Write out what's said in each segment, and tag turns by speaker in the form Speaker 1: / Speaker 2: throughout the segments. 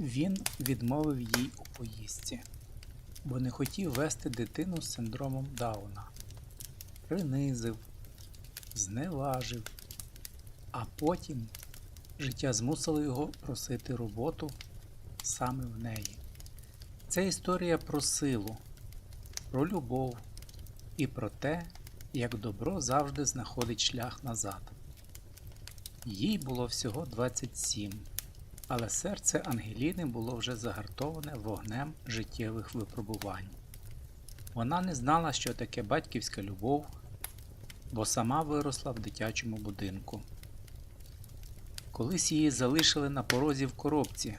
Speaker 1: Він відмовив їй у поїздці, бо не хотів вести дитину з синдромом Дауна. Принизив, зневажив, а потім життя змусило його просити роботу саме в неї. Це історія про силу, про любов і про те, як добро завжди знаходить шлях назад. Їй було всього 27, але серце Ангеліни було вже загартоване вогнем життєвих випробувань. Вона не знала, що таке батьківська любов, бо сама виросла в дитячому будинку. Колись її залишили на порозі в коробці,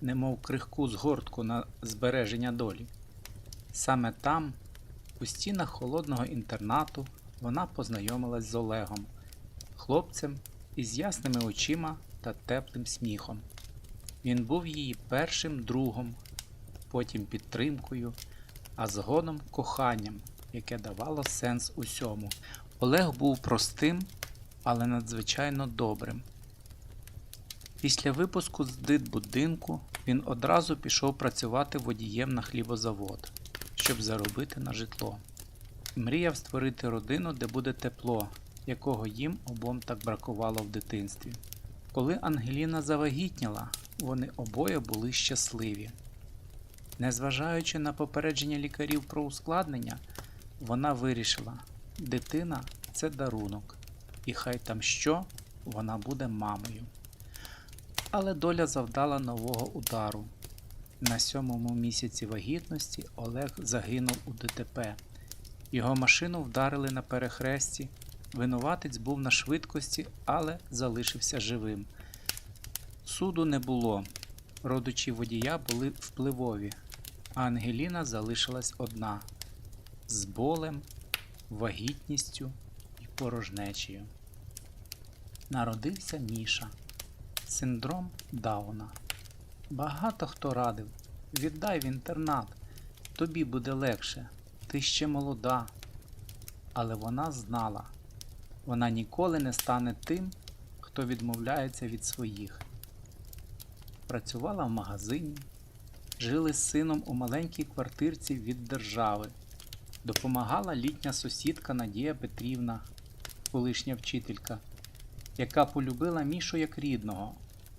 Speaker 1: немов крихку згортку на збереження долі. Саме там, у стінах холодного інтернату, вона познайомилась з Олегом, хлопцем із ясними очима та теплим сміхом. Він був її першим другом, потім підтримкою, а згодом коханням, яке давало сенс усьому. Олег був простим, але надзвичайно добрим. Після випуску з дитбудинку він одразу пішов працювати водієм на хлібозавод, щоб заробити на житло. Мріяв створити родину, де буде тепло, якого їм обом так бракувало в дитинстві. Коли Ангеліна завагітніла, вони обоє були щасливі. Незважаючи на попередження лікарів про ускладнення, вона вирішила, дитина це дарунок, і хай там що, вона буде мамою. Але доля завдала нового удару. На сьомому місяці вагітності Олег загинув у ДТП. Його машину вдарили на перехресті. Винуватець був на швидкості, але залишився живим. Суду не було. Родичі водія були впливові, а Ангеліна залишилась одна з болем, вагітністю і порожнечею. Народився Міша. Синдром Дауна. Багато хто радив. Віддай в інтернат, тобі буде легше, ти ще молода. Але вона знала, вона ніколи не стане тим, хто відмовляється від своїх. Працювала в магазині, жили з сином у маленькій квартирці від держави. Допомагала літня сусідка Надія Петрівна, колишня вчителька, яка полюбила Мішу як рідного.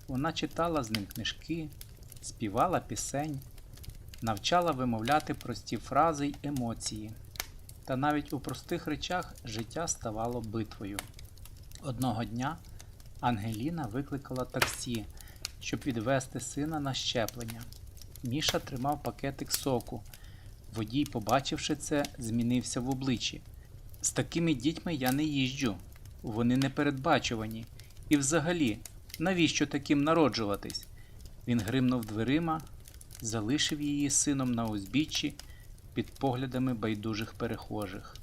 Speaker 1: Вона читала з ним книжки, співала пісень, навчала вимовляти прості фрази й емоції. Та навіть у простих речах життя ставало битвою. Одного дня Ангеліна викликала таксі, щоб відвести сина на щеплення. Міша тримав пакетик соку. Водій, побачивши це, змінився в обличчі. З такими дітьми я не їжджу, вони непередбачувані. І взагалі, навіщо таким народжуватись? Він гримнув дверима, залишив її сином на узбіччі під поглядами байдужих перехожих.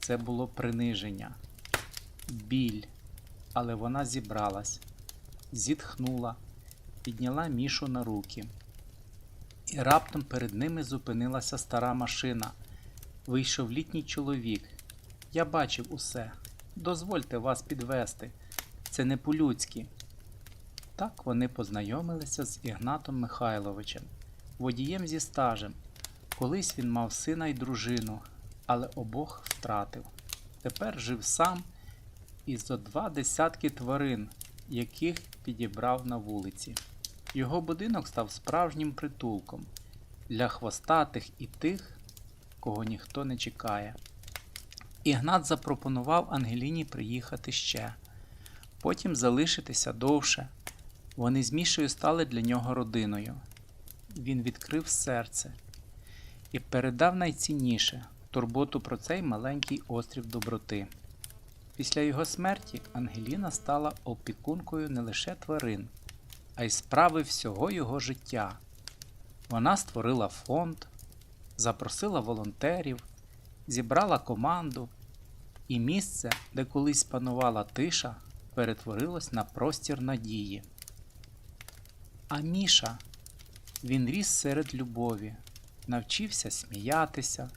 Speaker 1: Це було приниження, біль, але вона зібралась, зітхнула, підняла мішу на руки. І раптом перед ними зупинилася стара машина. Вийшов літній чоловік. Я бачив усе. Дозвольте вас підвести. Це не по-людськи. Так вони познайомилися з Ігнатом Михайловичем, водієм зі стажем. Колись він мав сина й дружину, але обох втратив. Тепер жив сам і зо два десятки тварин, яких підібрав на вулиці. Його будинок став справжнім притулком для хвостатих і тих, кого ніхто не чекає. Ігнат запропонував Ангеліні приїхати ще, потім залишитися довше. Вони з Мішею стали для нього родиною. Він відкрив серце і передав найцінніше турботу про цей маленький острів доброти. Після його смерті Ангеліна стала опікункою не лише тварин, а й справи всього його життя. Вона створила фонд, запросила волонтерів, зібрала команду, і місце, де колись панувала тиша, перетворилось на простір надії. А Міша, він ріс серед любові, навчився сміятися,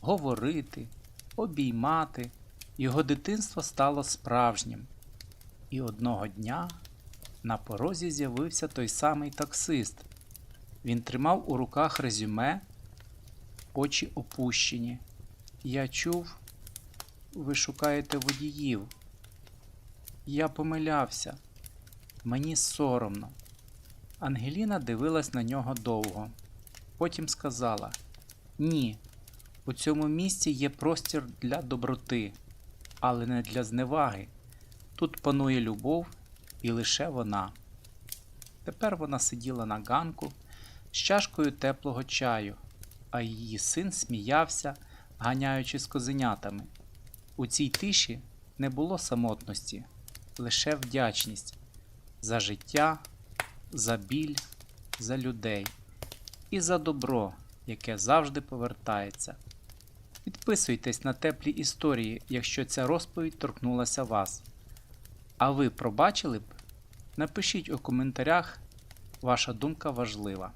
Speaker 1: говорити, обіймати. Його дитинство стало справжнім. І одного дня На порозі з'явився той самий таксист. Він тримав у руках резюме, очі опущені. Я чув, ви шукаєте водіїв. Я помилявся. Мені соромно. Ангеліна дивилась на нього довго. Потім сказала: Ні, у цьому місці є простір для доброти, але не для зневаги. Тут панує любов і лише вона. Тепер вона сиділа на ганку з чашкою теплого чаю, а її син сміявся, ганяючи з козенятами. У цій тиші не було самотності, лише вдячність за життя, за біль, за людей і за добро, яке завжди повертається. Підписуйтесь на теплі історії, якщо ця розповідь торкнулася вас. А ви пробачили б? Напишіть у коментарях, ваша думка важлива.